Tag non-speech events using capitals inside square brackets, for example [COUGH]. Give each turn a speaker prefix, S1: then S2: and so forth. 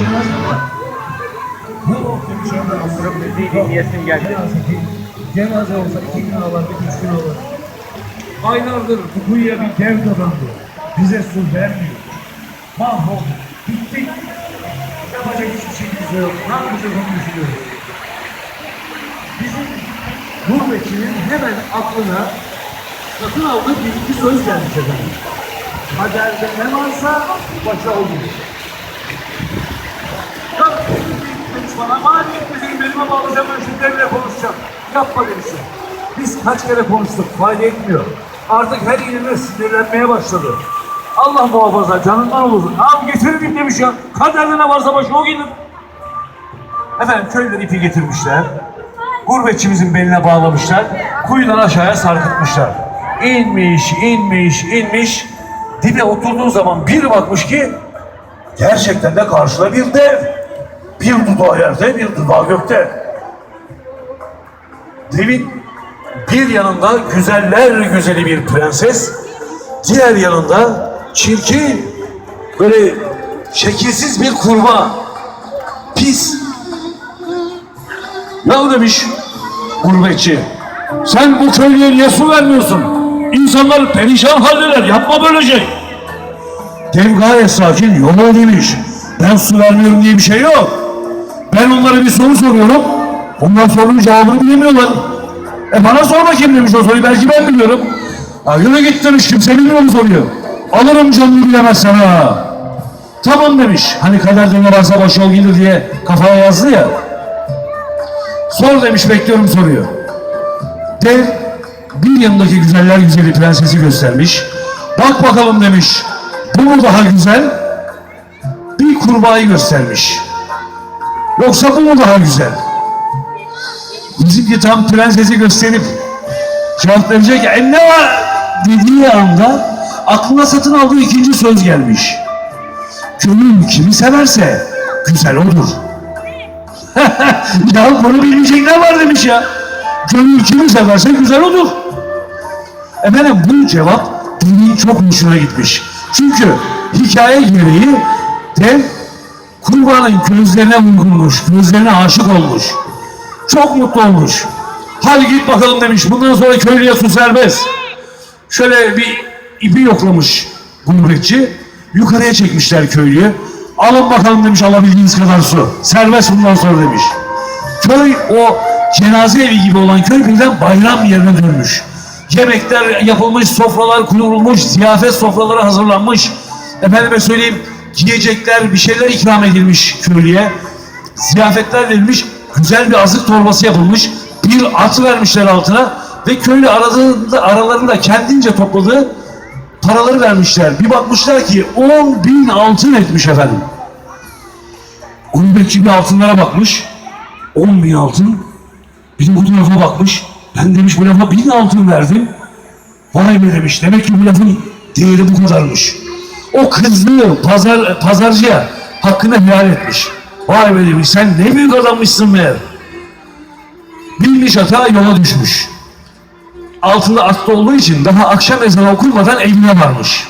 S1: bir.
S2: Oturup müziği dinleyesim geldi.
S1: Cenaze, olsa iki gün ağlardık, üç gün ağlardık. Aylardır bu kuyuya bir dev dadandı. Bize su vermiyor. Mahvolduk. Bittik. Yapacak hiçbir şeyimiz yok. Ne yapacağız onu düşünüyoruz. Bizim gurbetçinin hemen aklına satın aldığı bir iki söz gelmiş efendim. Kaderde ne varsa başa olur. Ya demiş bana, madem gitmesin benimle bağlayacağım ben şu konuşacağım. Yapma demişsin. Biz kaç kere konuştuk, fayda etmiyor. Artık her yerine sinirlenmeye başladı. Allah muhafaza, canından olursun. Abi getirin demiş ya. Kaderde ne varsa başa o gelir. Efendim köyden ipi getirmişler. Gurbetçimizin beline bağlamışlar. Kuyudan aşağıya sarkıtmışlar. İnmiş, inmiş, inmiş. Dibe oturduğu zaman bir bakmış ki gerçekten de karşıda bir dev. Bir dudağı yerde, bir dudağı gökte. Devin bir yanında güzeller güzeli bir prenses, diğer yanında çirkin, böyle şekilsiz bir kurbağa. Pis, ya demiş gurbetçi. Sen bu köylüye niye su vermiyorsun? İnsanlar perişan haldeler. Yapma böyle şey. Dev gayet sakin. Yok demiş. Ben su vermiyorum diye bir şey yok. Ben onlara bir soru soruyorum. Onlar sorunun cevabını bilemiyorlar. E bana sor bakayım demiş o soruyu. Belki ben biliyorum. Ha, yürü git demiş. Kimse bilmiyor mu soruyu. Alırım canını bilemezsen ha. Tamam demiş. Hani kaderde ne varsa başı ol gelir diye kafaya yazdı ya. Sor demiş bekliyorum soruyor. Dev bir yanındaki güzeller güzeli prensesi göstermiş. Bak bakalım demiş. Bu mu daha güzel? Bir kurbağayı göstermiş. Yoksa bu mu daha güzel? Bizimki tam prensesi gösterip cevap verecek. E ne var? Dediği anda aklına satın aldığı ikinci söz gelmiş. Gönül kimi severse güzel odur. [LAUGHS] ya bunu bilmeyecek ne var demiş ya. Gönül kimi severse güzel olur. Efendim bu cevap dinin çok hoşuna gitmiş. Çünkü hikaye gereği dev kurbanın gözlerine vurulmuş, gözlerine aşık olmuş. Çok mutlu olmuş. Hadi git bakalım demiş. Bundan sonra köylüye su serbest. Şöyle bir ipi yoklamış gurbetçi. Yukarıya çekmişler köylüyü. Alın bakalım demiş alabildiğiniz kadar su. Serbest bundan sonra demiş. Köy o cenaze evi gibi olan köy birden bayram yerine dönmüş. Yemekler yapılmış, sofralar kurulmuş, ziyafet sofraları hazırlanmış. Efendime söyleyeyim giyecekler, bir şeyler ikram edilmiş köylüye. Ziyafetler verilmiş, güzel bir azık torbası yapılmış. Bir at vermişler altına ve köylü aradığında, aralarında kendince topladığı paraları vermişler. Bir bakmışlar ki 10 bin altın etmiş efendim. Gurbetçi bir altınlara bakmış. 10 bin altın. De bu tarafa bakmış. Ben demiş bu lafa bin altın verdim. Vay be demiş. Demek ki bu lafın değeri bu kadarmış. O kızdı pazar, pazarcıya hakkını helal etmiş. Vay be demiş sen ne büyük adammışsın meğer. Bilmiş hata yola düşmüş. Altında atlı olduğu için daha akşam ezanı okunmadan evine varmış.